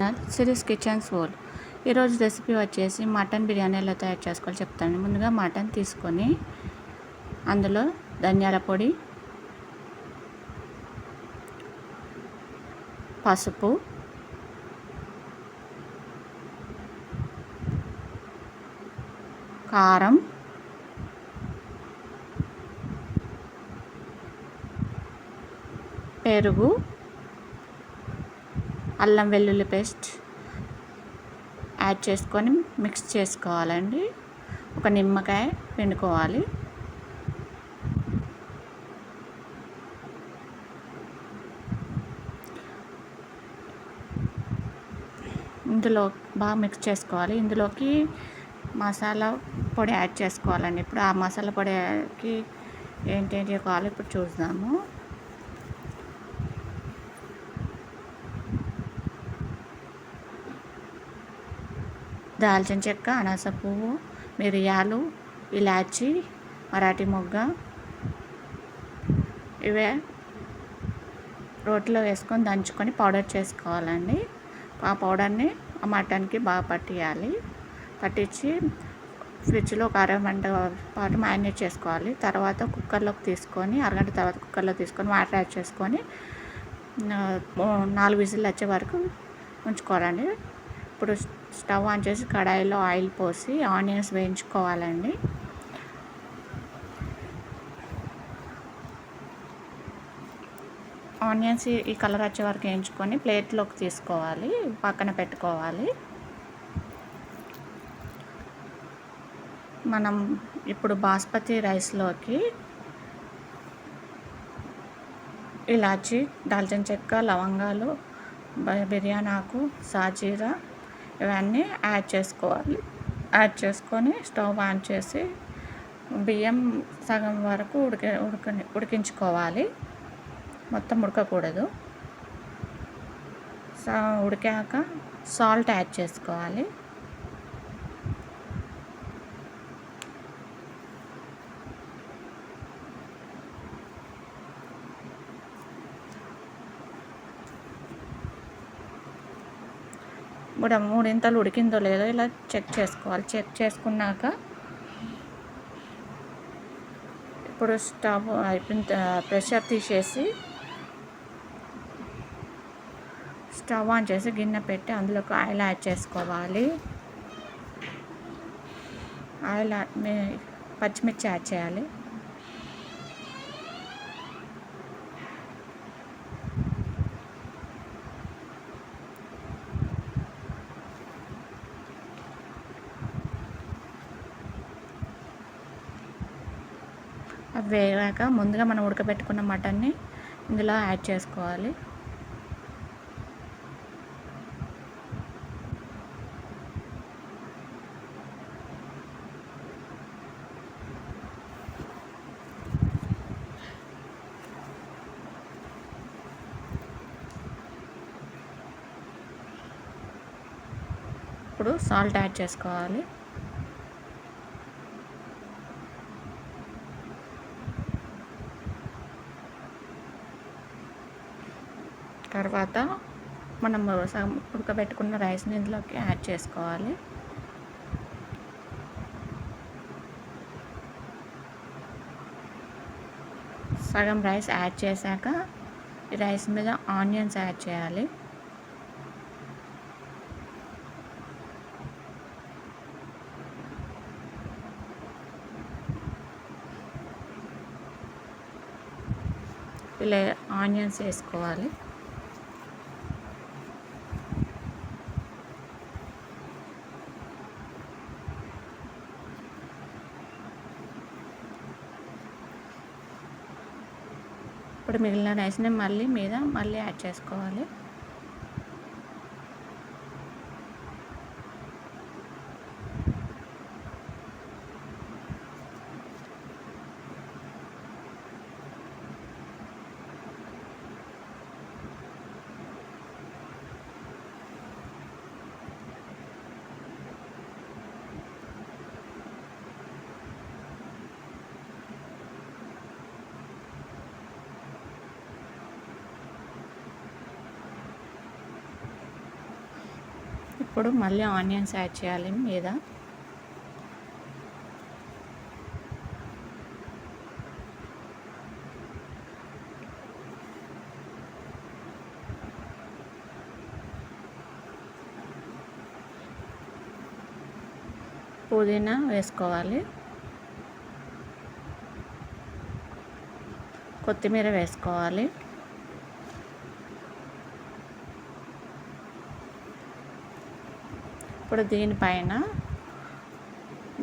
Series kitchen soul ఈరోజు recipe వచ్చేసి mutton biryani ఎలా తయారు చేసుకోవాలో చెప్తాను. ముందుగా మటన్ తీసుకొని అందులో ధనియాల పొడి పసుపు కారం పెరుగు అల్లం వెల్లుల్లి పేస్ట్ యాడ్ చేసుకొని మిక్స్ చేసుకోవాలండి. ఒక నిమ్మకాయ పిండుకోవాలి. ఇందులో బాగా మిక్స్ చేసుకోవాలి. ఇందులోకి మసాలా పొడి యాడ్ చేసుకోవాలండి. ఇప్పుడు ఆ మసాలా పొడికి ఏంటేంటి కావాలి ఇప్పుడు చూద్దాము. దాల్చిన చెక్క అనాస పువ్వు మిరియాలు ఇలాచి మరాఠీ మొగ్గ. ఇవే రోట్లో వేసుకొని దంచుకొని పౌడర్ చేసుకోవాలండి. ఆ పౌడర్ని ఆ మటన్కి బాగా పట్టియాలి. పట్టించి ఫ్రిడ్జ్లో ఒక అరగంట పాటు మ్యారినేట్ చేసుకోవాలి. తర్వాత కుక్కర్లోకి తీసుకొని అరగంట తర్వాత కుక్కర్లో తీసుకొని వాటర్ యాడ్ చేసుకొని నాలుగు విజిల్ వచ్చే వరకు ఉంచుకోవాలండి. ఇప్పుడు స్టవ్ ఆన్ చేసి కడాయిలో ఆయిల్ పోసి ఆనియన్స్ వేయించుకోవాలండి. ఆనియన్స్ ఈ కలర్ వచ్చే వరకు వేయించుకొని ప్లేట్లోకి తీసుకోవాలి పక్కన పెట్టుకోవాలి. మనం ఇప్పుడు బాస్మతి రైస్లోకి ఇలాచి దాల్చిన చెక్క లవంగాలు బిర్యానీ ఆకు సాజీరా ఇవన్నీ యాడ్ చేసుకోవాలి. యాడ్ చేసుకొని స్టవ్ ఆన్ చేసి బియ్యం సగం వరకు ఉడికి ఉడక ఉడికించుకోవాలి. మొత్తం ఉడకకూడదు. ఉడికాక సాల్ట్ యాడ్ చేసుకోవాలి. కూడా మూడింతలు ఉడికిందో లేదో ఇలా చెక్ చేసుకోవాలి. చెక్ చేసుకున్నాక ఇప్పుడు స్టవ్ అయిపోయిన ప్రెషర్ తీసేసి స్టవ్ ఆన్ చేసి గిన్నె పెట్టి అందులోకి ఆయిల్ యాడ్ చేసుకోవాలి. ఆయిల్ పచ్చిమిర్చి యాడ్ చేయాలి. అవి వేగాక ముందుగా మనం ఉడకబెట్టుకున్న మటన్ని ఇందులో యాడ్ చేసుకోవాలి. ఇప్పుడు సాల్ట్ యాడ్ చేసుకోవాలి. తర్వాత మనం ఉడకబెట్టుకున్న రైస్ని ఇందులోకి యాడ్ చేసుకోవాలి. సగం రైస్ యాడ్ చేశాక ఈ రైస్ మీద ఆనియన్స్ యాడ్ చేయాలి. ఇలా ఆనియన్స్ వేసుకోవాలి. ఇప్పుడు మిగిలిన రైస్ని మళ్ళీ మీద మళ్ళీ యాడ్ చేసుకోవాలి. ఇప్పుడు మళ్ళీ ఆనియన్స్ యాడ్ చేయాలి మీద. పుదీనా వేసుకోవాలి. కొత్తిమీర వేసుకోవాలి. ఇప్పుడు దీనిపైన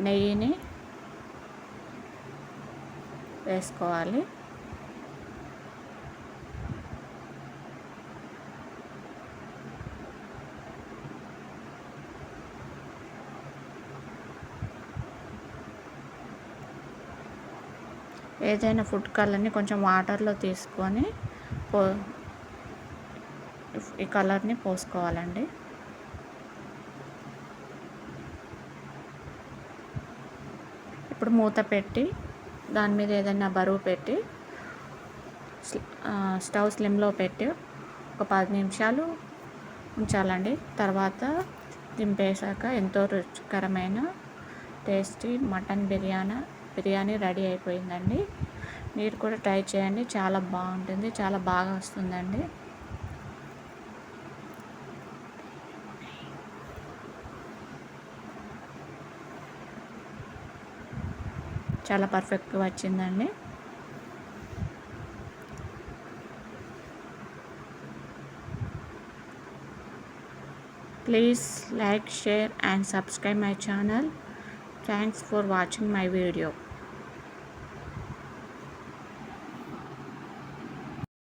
నెయ్యిని వేసుకోవాలి. ఏదైనా ఫుడ్ కలర్ని కొంచెం వాటర్లో తీసుకొని పో ఈ కలర్ని పోసుకోవాలండి. ఇప్పుడు మూత పెట్టి దాని మీద ఏదైనా బరువు పెట్టి స్టవ్ స్లిమ్లో పెట్టి ఒక పది నిమిషాలు ఉంచాలండి. తర్వాత దింపేశాక ఎంతో రుచికరమైన tasty mutton biryani biryani ready అయిపోయిందండి. మీరు కూడా ట్రై చేయండి. చాలా బాగుంటుంది. చాలా బాగా వస్తుందండి. చాలా పర్ఫెక్ట్గా వచ్చిందండి. Please like share and subscribe my channel. Thanks for watching my video.